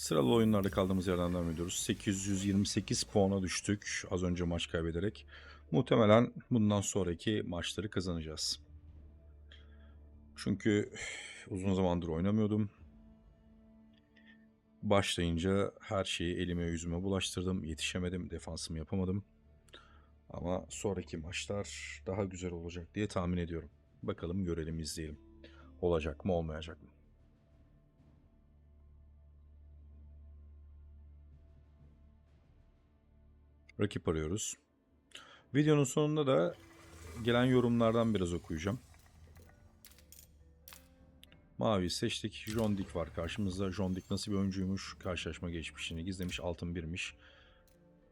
Sıralı oyunlarda kaldığımız yerden devam ediyoruz. 828 puana düştük az önce maç kaybederek. Muhtemelen bundan sonraki maçları kazanacağız. Çünkü uzun zamandır oynamıyordum. Başlayınca her şeyi elime yüzüme bulaştırdım. Yetişemedim, defansımı yapamadım. Ama sonraki maçlar daha güzel olacak diye tahmin ediyorum. Bakalım görelim izleyelim. Olacak mı olmayacak mı? Rakip arıyoruz. Videonun sonunda da gelen yorumlardan biraz okuyacağım. Mavi seçtik. John Dick var karşımızda. John Dick nasıl bir oyuncuymuş? Karşılaşma geçmişini gizlemiş. Altın birmiş.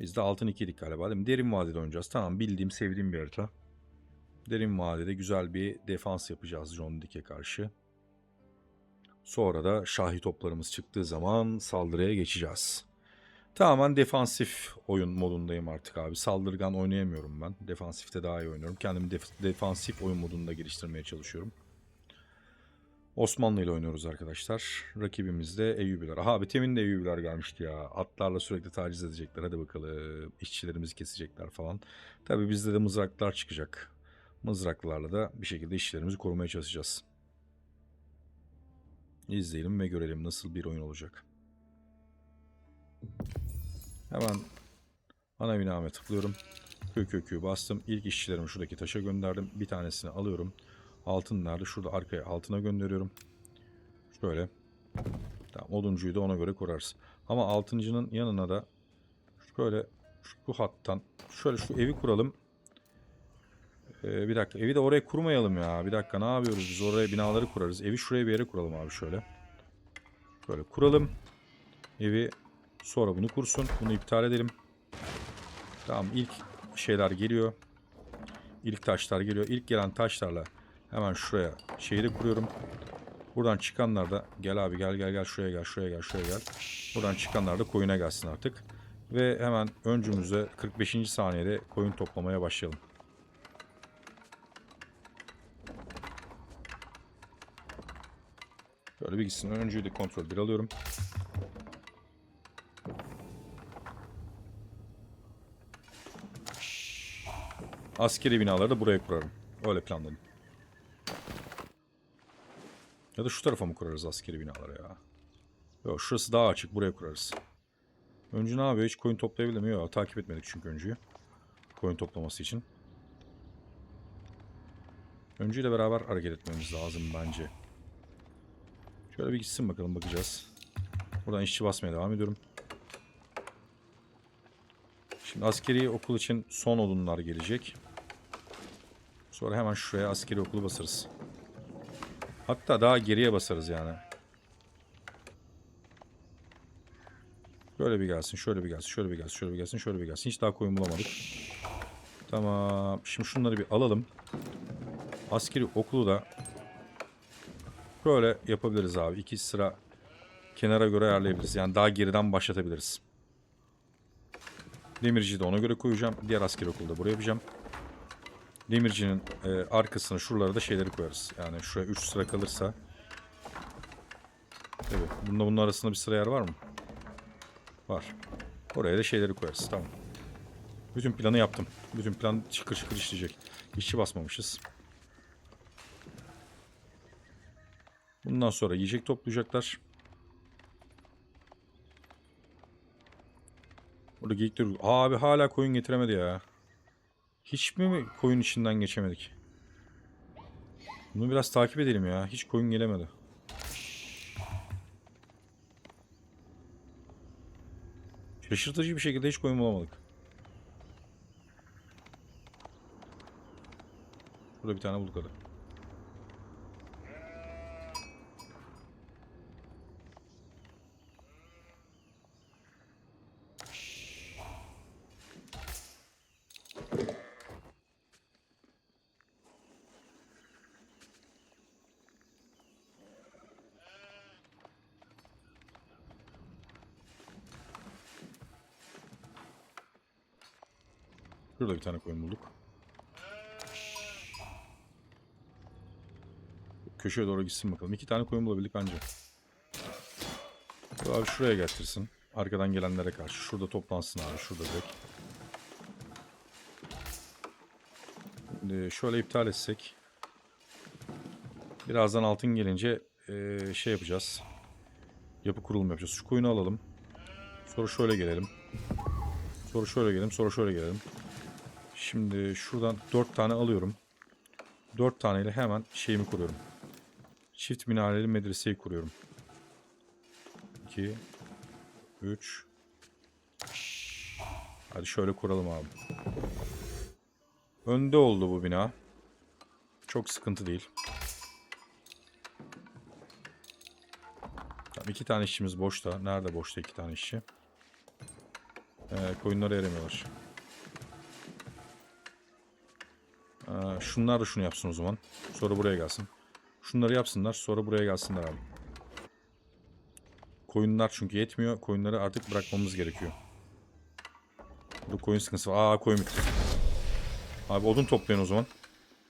Biz de altın ikiydik galiba değil mi? Derin vadede oynayacağız. Tamam bildiğim, sevdiğim bir harita. Derin vadede güzel bir defans yapacağız John Dick'e karşı. Sonra da şahi toplarımız çıktığı zaman saldırıya geçeceğiz. Tamamen defansif oyun modundayım artık abi. Saldırgan oynayamıyorum ben. Defansifte daha iyi oynuyorum. Kendimi def- defansif oyun modunda geliştirmeye çalışıyorum. Osmanlı ile oynuyoruz arkadaşlar. Rakibimiz de Eyyubiler. Aha abi temin de Eyyubiler gelmişti ya. Atlarla sürekli taciz edecekler. Hadi bakalım. İşçilerimizi kesecekler falan. Tabii bizde de mızraklar çıkacak. Mızraklarla da bir şekilde işçilerimizi korumaya çalışacağız. İzleyelim ve görelim nasıl bir oyun olacak. Hemen ana binama tıklıyorum. Kökü bastım. İlk işçilerimi şuradaki taşa gönderdim. Bir tanesini alıyorum. Altın nerede? Şurada arkaya altına gönderiyorum. Şöyle. Tamam, oduncuyu da ona göre kurarız. Ama altıncının yanına da şöyle şu hattan şöyle şu evi kuralım. Ee, bir dakika. Evi de oraya kurmayalım ya. Bir dakika ne yapıyoruz biz? Oraya binaları kurarız. Evi şuraya bir yere kuralım abi şöyle. Böyle kuralım. Evi sonra bunu kursun. Bunu iptal edelim. Tamam ilk şeyler geliyor. İlk taşlar geliyor. İlk gelen taşlarla hemen şuraya şeyi de kuruyorum. Buradan çıkanlar da gel abi gel gel gel şuraya gel şuraya gel şuraya gel. Buradan çıkanlar da koyuna gelsin artık. Ve hemen öncümüzde 45. saniyede koyun toplamaya başlayalım. Böyle bir gitsin. Öncüyü de kontrol bir alıyorum. Askeri binaları da buraya kurarım. Öyle planladım. Ya da şu tarafa mı kurarız askeri binaları ya? Yok şurası daha açık. Buraya kurarız. Öncü ne yapıyor? Hiç koyun toplayabilir mi? Yok takip etmedik çünkü öncüyü. Koyun toplaması için. Öncüyle beraber hareket etmemiz lazım bence. Şöyle bir gitsin bakalım bakacağız. Buradan işçi basmaya devam ediyorum. Şimdi askeri okul için son odunlar gelecek. Sonra hemen şuraya askeri okulu basarız. Hatta daha geriye basarız yani. Şöyle bir gelsin, şöyle bir gelsin, şöyle bir gelsin, şöyle bir gelsin, şöyle bir gelsin. Hiç daha koyun bulamadık. Tamam. Şimdi şunları bir alalım. Askeri okulu da böyle yapabiliriz abi. İki sıra kenara göre ayarlayabiliriz. Yani daha geriden başlatabiliriz. Demirciyi de ona göre koyacağım. Diğer askeri okulu da buraya yapacağım. Demircinin e, arkasına şuralara da şeyleri koyarız. Yani şuraya 3 sıra kalırsa. Evet. Bunda bunun arasında bir sıra yer var mı? Var. Oraya da şeyleri koyarız. Tamam. Bütün planı yaptım. Bütün plan şıkır şıkır işleyecek. İşçi basmamışız. Bundan sonra yiyecek toplayacaklar. Burada geyikler... Abi hala koyun getiremedi ya. Hiç mi koyun içinden geçemedik? Bunu biraz takip edelim ya. Hiç koyun gelemedi. Şaşırtıcı bir şekilde hiç koyun bulamadık. Burada bir tane bulduk hadi. Şurada bir tane koyun bulduk. Köşeye doğru gitsin bakalım. İki tane koyun bulabildik anca. Abi şuraya getirsin. Arkadan gelenlere karşı. Şurada toplansın abi. Şurada direkt. Şimdi şöyle iptal etsek. Birazdan altın gelince eee, şey yapacağız. Yapı kurulum yapacağız. Şu koyunu alalım. Sonra şöyle gelelim. Sonra şöyle gelelim. Sonra şöyle gelelim. Şimdi şuradan 4 tane alıyorum. 4 taneyle hemen şeyimi kuruyorum. Çift minareli medreseyi kuruyorum. 2 3 Hadi şöyle kuralım abi. Önde oldu bu bina. Çok sıkıntı değil. Tamam, iki tane işçimiz boşta. Nerede boşta iki tane işçi? Ee, koyunlara eremiyorlar. Ee, şunlar da şunu yapsın o zaman. Sonra buraya gelsin. Şunları yapsınlar. Sonra buraya gelsinler abi. Koyunlar çünkü yetmiyor. Koyunları artık bırakmamız gerekiyor. Burada koyun sıkıntısı var. Aa koyun bitti. Abi odun toplayın o zaman.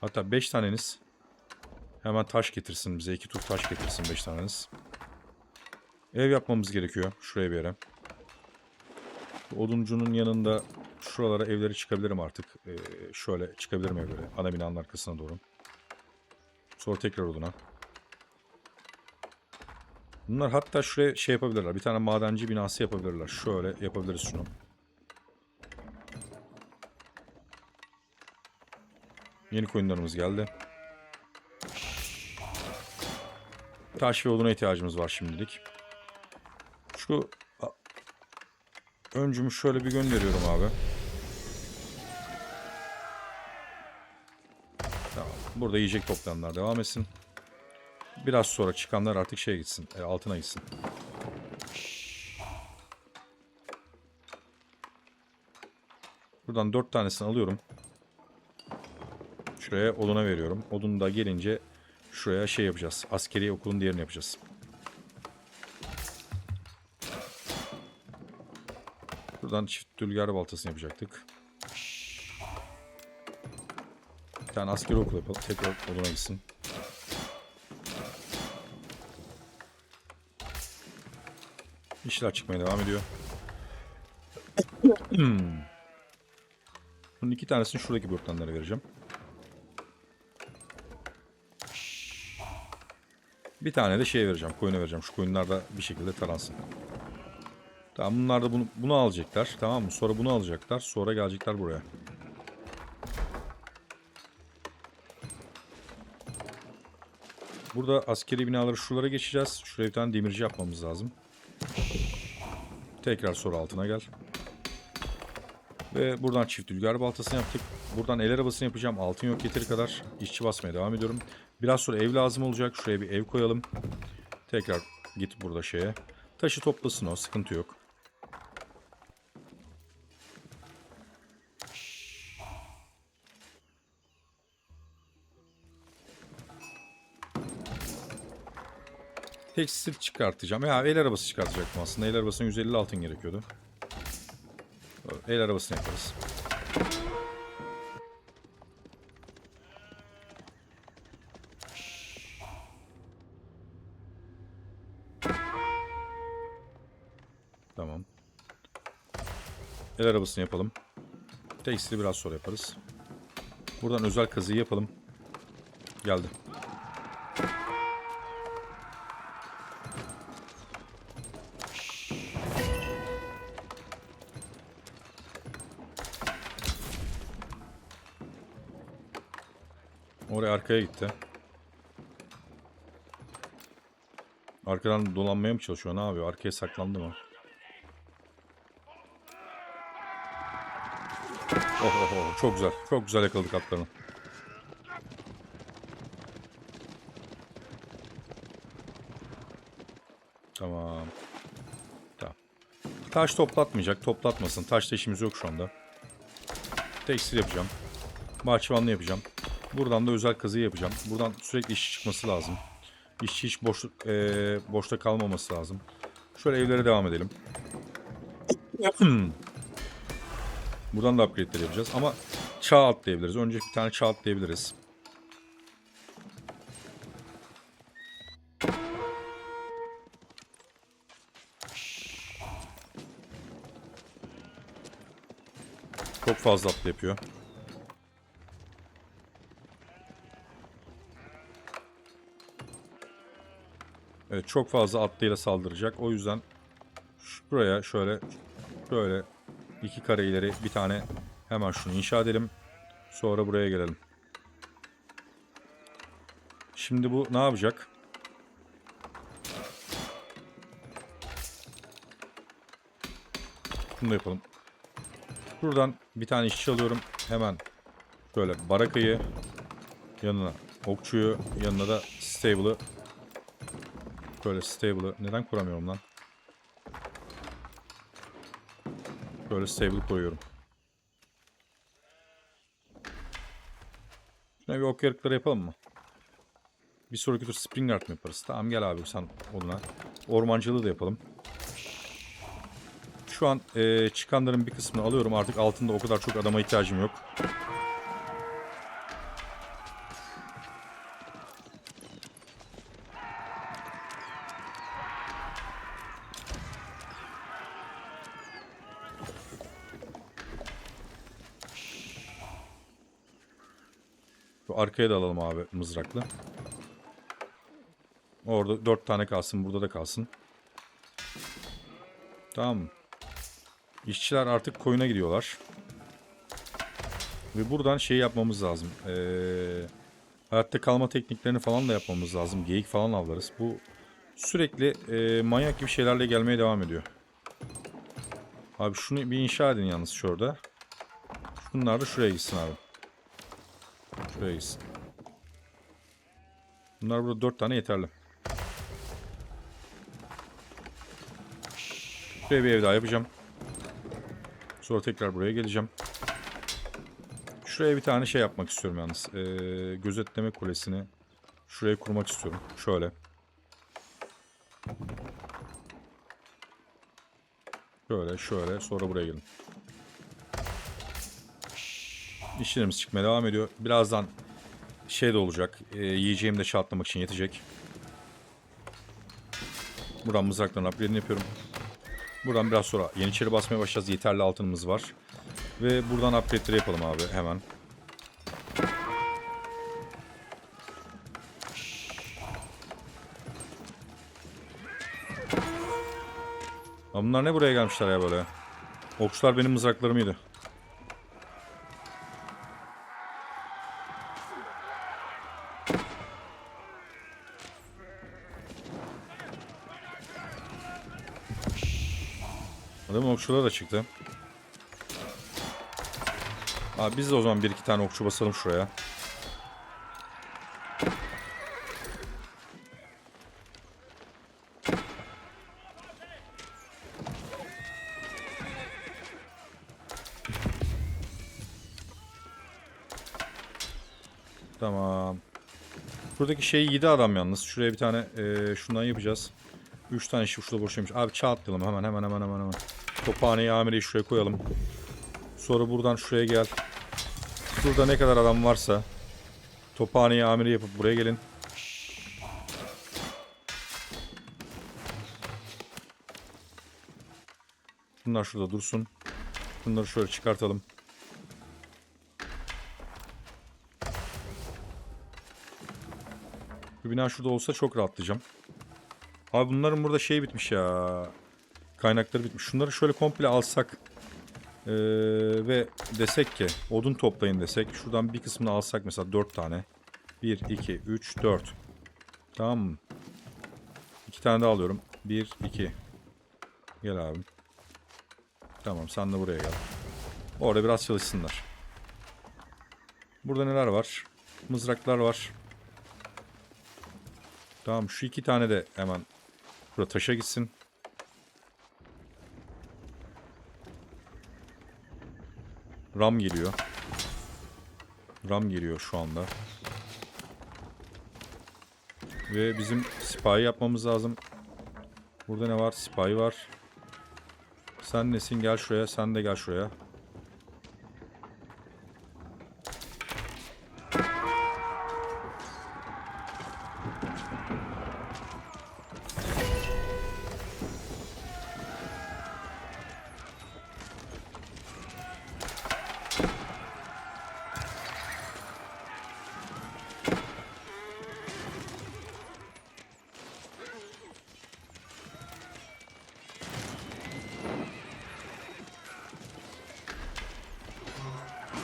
Hatta 5 taneniz. Hemen taş getirsin bize. 2 tur taş getirsin 5 taneniz. Ev yapmamız gerekiyor. Şuraya bir yere. Bu Oduncunun yanında şuralara evleri çıkabilirim artık. Ee, şöyle çıkabilirim evlere. Ana binanın arkasına doğru. Sonra tekrar oduna. Bunlar hatta şuraya şey yapabilirler. Bir tane madenci binası yapabilirler. Şöyle yapabiliriz şunu. Yeni koyunlarımız geldi. Taş ve oduna ihtiyacımız var şimdilik. Şu öncümü şöyle bir gönderiyorum abi. Burada yiyecek toplayanlar devam etsin. Biraz sonra çıkanlar artık şeye gitsin. e, altına gitsin. Buradan dört tanesini alıyorum. Şuraya oduna veriyorum. Odun da gelince şuraya şey yapacağız. Askeri okulun diğerini yapacağız. Buradan çift dülger baltasını yapacaktık. Bir tane askeri okul yapalım. Tekrar oduna gitsin. İşler çıkmaya devam ediyor. Bunun iki tanesini şuradaki börtlenlere vereceğim. Bir tane de şeye vereceğim. Koyuna vereceğim. Şu koyunlar da bir şekilde taransın. Tamam bunlar da bunu, bunu alacaklar. Tamam mı? Sonra bunu alacaklar. Sonra gelecekler buraya. Burada askeri binaları şuralara geçeceğiz. Şuraya bir tane demirci yapmamız lazım. Tekrar sonra altına gel. Ve buradan çift ülger baltasını yaptık. Buradan el arabasını yapacağım. Altın yok yeteri kadar. İşçi basmaya devam ediyorum. Biraz sonra ev lazım olacak. Şuraya bir ev koyalım. Tekrar git burada şeye. Taşı toplasın o. Sıkıntı yok. Tekstil çıkartacağım. Ya el arabası çıkartacaktım aslında. El arabasına 150 altın gerekiyordu. El arabasını yaparız. Tamam. El arabasını yapalım. Tekstili biraz sonra yaparız. Buradan özel kazıyı yapalım. Geldi. Arkaya gitti. Arkadan dolanmaya mı çalışıyor? Ne yapıyor? Arkaya saklandı mı? Oh oh oh. Çok güzel. Çok güzel yakaladık atlarını. Tamam. Tamam. Taş toplatmayacak. Toplatmasın. Taşla işimiz yok şu anda. Tekstil yapacağım. Bahçıvanlı yapacağım. Buradan da özel kazı yapacağım. Buradan sürekli iş çıkması lazım. İşçi hiç boş, e, boşta kalmaması lazım. Şöyle evlere devam edelim. Buradan da upgrade'ler yapacağız ama çağ atlayabiliriz. Önce bir tane çağ atlayabiliriz. Çok fazla atla yapıyor. Evet çok fazla atlıyla saldıracak. O yüzden şuraya şöyle şöyle iki kare ileri bir tane hemen şunu inşa edelim. Sonra buraya gelelim. Şimdi bu ne yapacak? Bunu da yapalım. Buradan bir tane işçi alıyorum. Hemen şöyle barakayı yanına okçuyu yanına da stable'ı Böyle stable'ı neden kuramıyorum lan? Böyle stable koyuyorum. Şuna bir ok yarıkları yapalım mı? Bir sonraki tur spring art mı yaparız? Tamam gel abi sen onunla. Ormancılığı da yapalım. Şu an eee, çıkanların bir kısmını alıyorum. Artık altında o kadar çok adama ihtiyacım yok. Arkaya da alalım abi mızraklı. Orada dört tane kalsın. Burada da kalsın. Tamam? İşçiler artık koyuna gidiyorlar. Ve buradan şey yapmamız lazım. Ee, hayatta kalma tekniklerini falan da yapmamız lazım. Geyik falan avlarız. Bu sürekli e, manyak gibi şeylerle gelmeye devam ediyor. Abi şunu bir inşa edin yalnız şurada. Şunlar da şuraya gitsin abi. Şuraya. Bunlar burada dört tane yeterli. Şuraya bir ev daha yapacağım. Sonra tekrar buraya geleceğim. Şuraya bir tane şey yapmak istiyorum yalnız. Ee, gözetleme kulesini şuraya kurmak istiyorum. Şöyle. Şöyle şöyle sonra buraya gelin. İşlerimiz çıkmaya devam ediyor. Birazdan şey de olacak. E, yiyeceğimi de çatlamak için yetecek. Buradan mızrakların upgrade'ini yapıyorum. Buradan biraz sonra Yeniçeri basmaya başlayacağız. Yeterli altınımız var. Ve buradan upgrade'leri yapalım abi hemen. Lan bunlar ne buraya gelmişler ya böyle? Okçular benim mızraklarım okçuları da çıktı. Abi biz de o zaman bir iki tane okçu basalım şuraya. Tamam. Buradaki şey yedi adam yalnız. Şuraya bir tane eee, şundan yapacağız. 3 tane şurada boşaymış. Abi çağ atlayalım hemen hemen hemen hemen hemen. Tophaneyi amireyi şuraya koyalım. Sonra buradan şuraya gel. Şurada ne kadar adam varsa Tophaneyi amiri yapıp buraya gelin. Bunlar şurada dursun. Bunları şöyle çıkartalım. Bu bina şurada olsa çok rahatlayacağım. Abi bunların burada şey bitmiş ya. Kaynakları bitmiş. Şunları şöyle komple alsak. Ee, ve desek ki odun toplayın desek. Şuradan bir kısmını alsak mesela 4 tane. 1, 2, 3, 4. Tamam mı? 2 tane daha alıyorum. 1, 2. Gel abi. Tamam sen de buraya gel. Orada biraz çalışsınlar. Burada neler var? Mızraklar var. Tamam şu iki tane de hemen burada taşa gitsin. Ram geliyor. Ram geliyor şu anda. Ve bizim sipahi yapmamız lazım. Burada ne var? Sipahi var. Sen nesin? Gel şuraya. Sen de gel şuraya.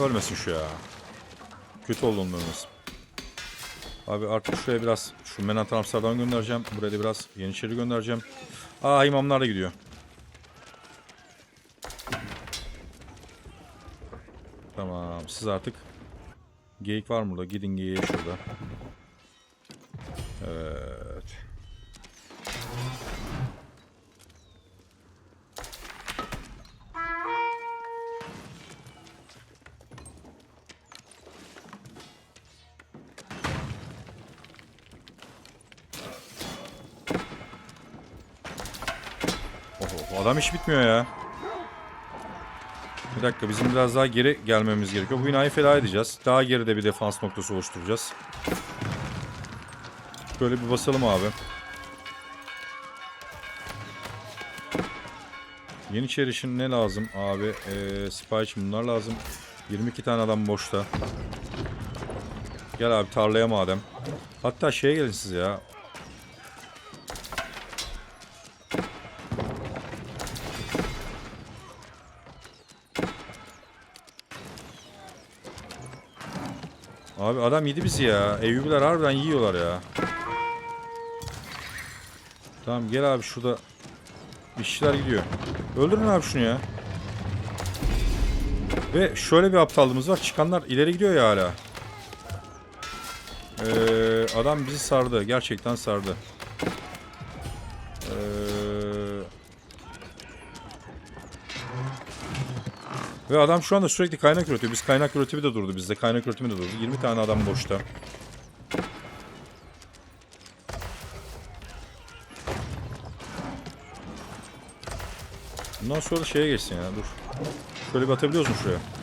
Ölmesin şu ya. Kötü oldu onun. Abi artık şuraya biraz şu Menat Amsterdam göndereceğim. Buraya da biraz Yeniçeri göndereceğim. Aa imamlar da gidiyor. Tamam siz artık Geyik var mı burada? Gidin geyiğe şurada. Evet. Oh, adam iş bitmiyor ya. Bir dakika bizim biraz daha geri gelmemiz gerekiyor. Bu binayı feda edeceğiz. Daha geride bir defans noktası oluşturacağız. Şöyle bir basalım abi. Yeniçeri için ne lazım abi? Ee, sipahi için bunlar lazım. 22 tane adam boşta. Gel abi tarlaya madem. Hatta şeye gelin siz ya. Abi adam yedi bizi ya. Eyyubiler harbiden yiyorlar ya. Tamam gel abi şurada işçiler gidiyor. Öldürün abi şunu ya. Ve şöyle bir aptallığımız var. Çıkanlar ileri gidiyor ya hala. Ee, adam bizi sardı. Gerçekten sardı. Ve adam şu anda sürekli kaynak üretiyor. Biz kaynak üretimi de durdu bizde. Kaynak üretimi de durdu. 20 tane adam boşta. Bundan sonra şeye geçsin ya dur. Şöyle bir atabiliyoruz mu şuraya?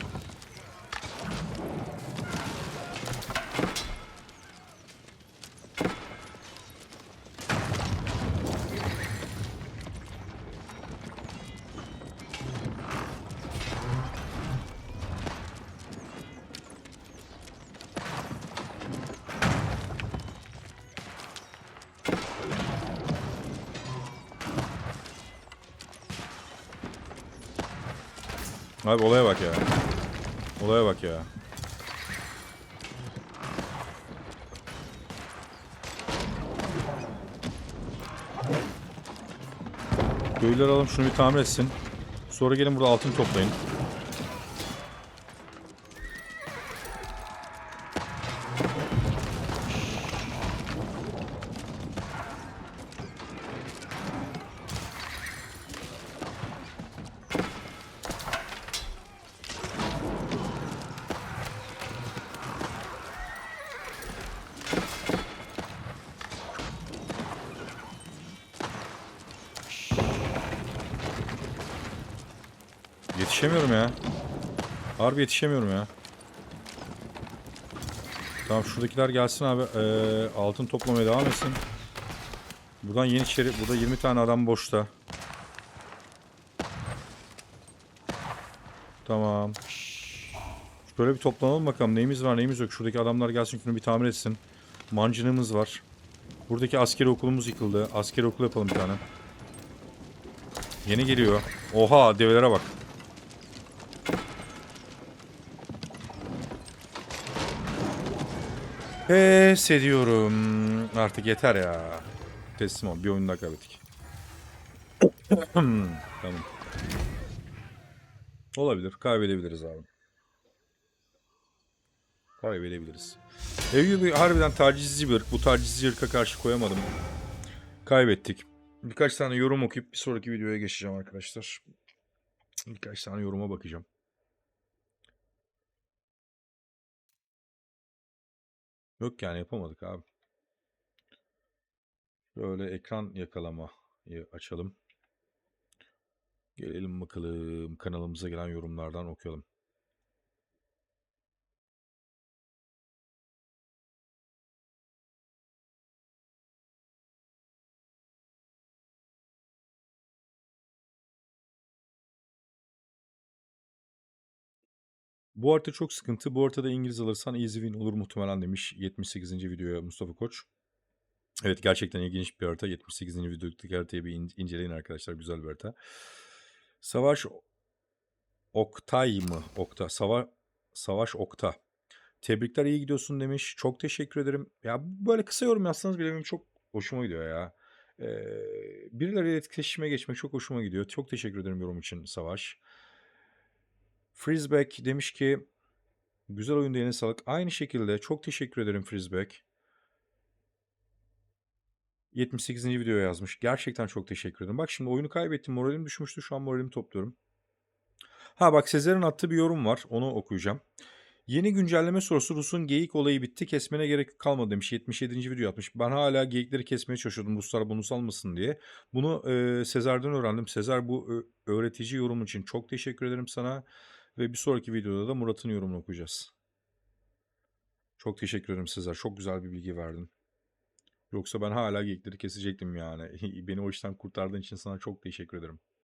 Köylüler alalım şunu bir tamir etsin. Sonra gelin burada altın toplayın. Harbi yetişemiyorum ya. Tamam şuradakiler gelsin abi. Ee, altın toplamaya devam etsin. Buradan Yeniçeri. Burada 20 tane adam boşta. Tamam. Şöyle bir toplanalım bakalım. Neyimiz var neyimiz yok. Şuradaki adamlar gelsin şunu bir tamir etsin. Mancınığımız var. Buradaki askeri okulumuz yıkıldı. Askeri okul yapalım bir tane. Yeni geliyor. Oha develere bak. Pes ediyorum. Artık yeter ya. Teslim ol. Bir oyun daha kaybettik. tamam. Olabilir. Kaybedebiliriz abi. Kaybedebiliriz. Eyyubi harbiden tacizci bir ırk. Bu tacizci ırka karşı koyamadım. Kaybettik. Birkaç tane yorum okuyup bir sonraki videoya geçeceğim arkadaşlar. Birkaç tane yoruma bakacağım. Yok yani yapamadık abi. Böyle ekran yakalamayı açalım. Gelelim bakalım kanalımıza gelen yorumlardan okuyalım. Bu harita çok sıkıntı. Bu haritada İngiliz alırsan easy win olur muhtemelen demiş 78. videoya Mustafa Koç. Evet gerçekten ilginç bir harita. 78. videodaki haritayı bir in- inceleyin arkadaşlar. Güzel bir harita. Savaş Oktay mı? Okta. Sava Savaş Okta. Tebrikler iyi gidiyorsun demiş. Çok teşekkür ederim. Ya böyle kısa yorum yazsanız bile benim çok hoşuma gidiyor ya. Eee birileriyle etkileşime geçmek çok hoşuma gidiyor. Çok teşekkür ederim yorum için Savaş. Freezeback demiş ki güzel oyun eline sağlık. Aynı şekilde çok teşekkür ederim Freezeback. 78. videoya yazmış. Gerçekten çok teşekkür ederim. Bak şimdi oyunu kaybettim. Moralim düşmüştü. Şu an moralimi topluyorum. Ha bak Sezer'in attığı bir yorum var. Onu okuyacağım. Yeni güncelleme sorusu Rus'un geyik olayı bitti. Kesmene gerek kalmadı demiş. 77. video atmış. Ben hala geyikleri kesmeye çalışıyordum. Ruslar bonus almasın diye. Bunu e, Sezer'den öğrendim. Sezer bu öğretici yorum için çok teşekkür ederim sana. Ve bir sonraki videoda da Murat'ın yorumunu okuyacağız. Çok teşekkür ederim Sezer. Çok güzel bir bilgi verdin. Yoksa ben hala geyikleri kesecektim yani. Beni o işten kurtardığın için sana çok teşekkür ederim.